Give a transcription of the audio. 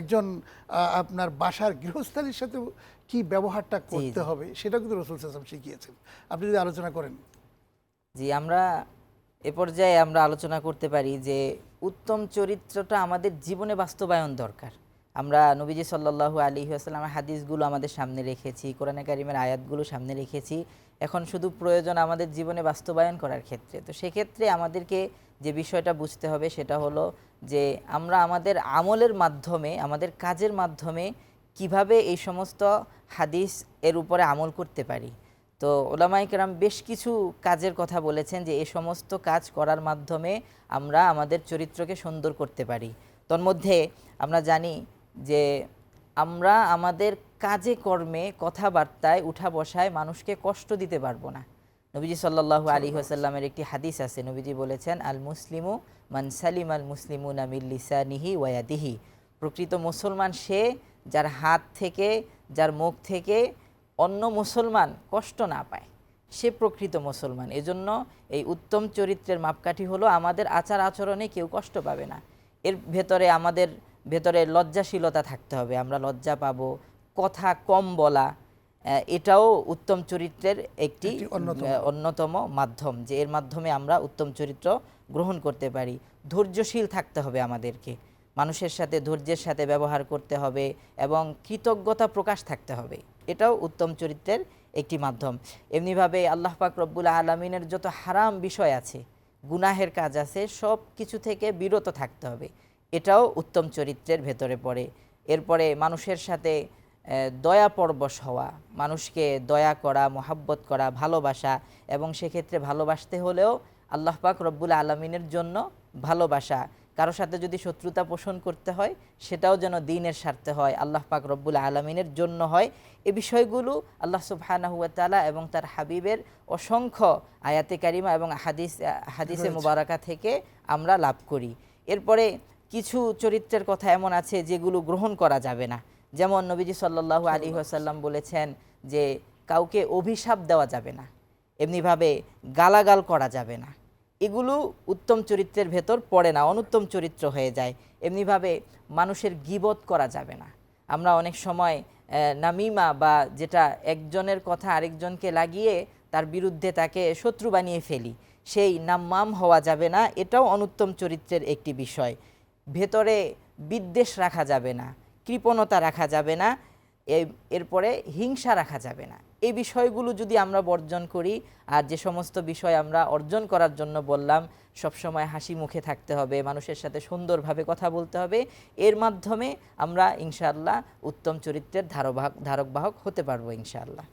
একজন আপনার বাসার গৃহস্থালির সাথে কি ব্যবহারটা করতে হবে সেটা কিন্তু রসুল সাল্লাম শিখিয়েছেন। আপনি যদি আলোচনা করেন। জি আমরা এ পর্যায়ে আমরা আলোচনা করতে পারি যে উত্তম চরিত্রটা আমাদের জীবনে বাস্তবায়ন দরকার। আমরা নবীজি সাল্লাল্লাহু আলী আসসালামের হাদিসগুলো আমাদের সামনে রেখেছি, কোরআনে কারিমের আয়াতগুলো সামনে রেখেছি। এখন শুধু প্রয়োজন আমাদের জীবনে বাস্তবায়ন করার ক্ষেত্রে। তো সেক্ষেত্রে আমাদেরকে যে বিষয়টা বুঝতে হবে সেটা হলো যে আমরা আমাদের আমলের মাধ্যমে, আমাদের কাজের মাধ্যমে কীভাবে এই সমস্ত হাদিস এর উপরে আমল করতে পারি। তো ওলামাইকেরাম বেশ কিছু কাজের কথা বলেছেন যে এই সমস্ত কাজ করার মাধ্যমে আমরা আমাদের চরিত্রকে সুন্দর করতে পারি। তন্মধ্যে আমরা জানি যে আমরা আমাদের কাজে কর্মে কথাবার্তায় উঠা বসায় মানুষকে কষ্ট দিতে পারব না। নবীজি সাল্লাল্লাহু আলী আসাল্লামের একটি হাদিস আছে। নবীজি বলেছেন আল মুসলিমু মান সালিম আল মুসলিমু নামিল লিসানিহি ওয়াদিহি প্রকৃত মুসলমান সে যার হাত থেকে যার মুখ থেকে অন্য মুসলমান কষ্ট না পায়। সে প্রকৃত মুসলমান। এজন্য এই উত্তম চরিত্রের মাপকাঠি হলো আমাদের আচার আচরণে কেউ কষ্ট পাবে না। এর ভেতরে আমাদের ভেতরে লজ্জাশীলতা থাকতে হবে আমরা লজ্জা পাবো কথা কম বলা এটাও উত্তম চরিত্রের একটি। অন্যতম। মাধ্যম যে এর মাধ্যমে আমরা উত্তম চরিত্র গ্রহণ করতে পারি। ধৈর্যশীল থাকতে হবে আমাদেরকে মানুষের সাথে ধৈর্যের সাথে ব্যবহার করতে হবে এবং কৃতজ্ঞতা প্রকাশ থাকতে হবে এটাও উত্তম চরিত্রের একটি মাধ্যম। এমনিভাবে আল্লাহ পাক রব্বুল আলমিনের যত হারাম বিষয় আছে গুনাহের কাজ আছে সব কিছু থেকে বিরত থাকতে হবে। এটাও উত্তম চরিত্রের ভেতরে পড়ে। এরপরে মানুষের সাথে দয়া পরবশ হওয়া মানুষকে দয়া করা মোহাব্বত করা ভালোবাসা এবং সেক্ষেত্রে ভালোবাসতে হলেও আল্লাহ পাক রব্বুল আলমিনের জন্য ভালোবাসা। কারও সাথে যদি শত্রুতা পোষণ করতে হয় সেটাও যেন দিনের স্বার্থে হয় আল্লাহ পাক রব্বুল আলমিনের জন্য হয়। এ বিষয়গুলো আল্লাহ সুবহানাহুয়া তাআলা এবং তার হাবিবের অসংখ্য আয়াতে কারিমা এবং হাদিস হাদিসে মুবারাকা থেকে আমরা লাভ করি। এরপরে কিছু চরিত্রের কথা এমন আছে যেগুলো গ্রহণ করা যাবে না। যেমন নবীজি সাল্লাল্লাহু আলী আসাল্লাম বলেছেন যে কাউকে অভিশাপ দেওয়া যাবে না এমনিভাবে গালাগাল করা যাবে না। এগুলো উত্তম চরিত্রের ভেতর পড়ে না অনুত্তম চরিত্র হয়ে যায়। এমনিভাবে মানুষের গিবত করা যাবে না। আমরা অনেক সময় নামিমা বা যেটা একজনের কথা আরেকজনকে লাগিয়ে তার বিরুদ্ধে তাকে শত্রু বানিয়ে ফেলি সেই নাম্মাম হওয়া যাবে না এটাও অনুত্তম চরিত্রের একটি বিষয়। ভেতরে বিদ্বেষ রাখা যাবে না, কৃপণতা রাখা যাবে না এরপরে হিংসা রাখা যাবে না। এই বিষয়গুলো যদি আমরা বর্জন করি, আর যে সমস্ত বিষয় আমরা অর্জন করার জন্য বললাম, সবসময় হাসি মুখে থাকতে হবে, মানুষের সাথে সুন্দরভাবে কথা বলতে হবে, এর মাধ্যমে আমরা ইনশাআল্লাহ উত্তম চরিত্রের ধারবাহক, ধারকবাহক হতে পারব ইনশাআল্লাহ।